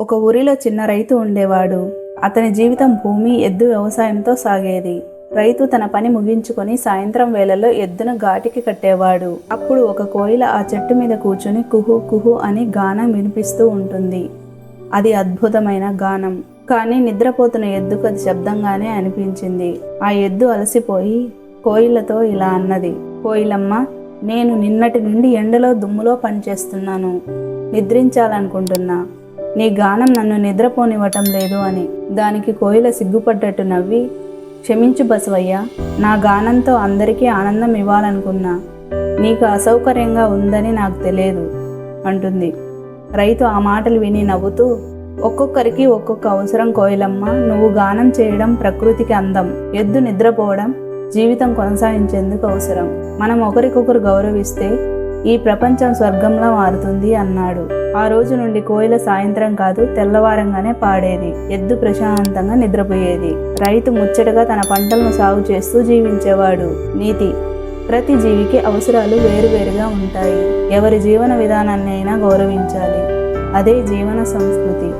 ఒక ఊరిలో చిన్న రైతు ఉండేవాడు. అతని జీవితం భూమి ఎద్దు వ్యవసాయంతో సాగేది. రైతు తన పని ముగించుకొని సాయంత్రం వేళల్లో ఎద్దును ఘాటికి కట్టేవాడు. అప్పుడు ఒక కోయిల ఆ చెట్టు మీద కూర్చుని కుహు కుహు అని గానం వినిపిస్తూ ఉంటుంది. అది అద్భుతమైన గానం. కానీ నిద్రపోతున్న ఎద్దుకు అది శబ్దంగానే అనిపించింది. ఆ ఎద్దు అలసిపోయి కోయిలతో ఇలా అన్నది కోయిలమ్మ నేను నిన్నటి నుండి ఎండలో దుమ్ములో పనిచేస్తున్నాను. నిద్రించాలనుకుంటున్నా. నీ గానం నన్ను నిద్రపోనివ్వటం లేదు అని. దానికి కోయిల సిగ్గుపడ్డట్టు నవ్వి క్షమించు బసవయ్య నా గానంతో అందరికీ ఆనందం ఇవ్వాలనుకున్నా. నీకు అసౌకర్యంగా ఉందని నాకు తెలియదు అంటుంది. రైతు ఆ మాటలు విని నవ్వుతూ ఒక్కొక్కరికి ఒక్కొక్క అవసరం కోయిలమ్మ నువ్వు గానం చేయడం ప్రకృతికి అందం. ఎద్దు నిద్రపోవడం జీవితం కొనసాగించేందుకు అవసరం. మనం ఒకరికొకరు గౌరవిస్తే ఈ ప్రపంచం స్వర్గంలా మారుతుంది అన్నాడు. ఆ రోజు నుండి కోయిల సాయంత్రం కాదు తెల్లవారంగానే పాడేది. ఎద్దు ప్రశాంతంగా నిద్రపోయేది. రైతు ముచ్చటగా తన పంటలను సాగు చేస్తూ జీవించేవాడు. నీతి. ప్రతి జీవికి అవసరాలు వేరువేరుగా ఉంటాయి. ఎవరి జీవన విధానాన్ని అయినా గౌరవించాలి. అదే జీవన సంస్కృతి.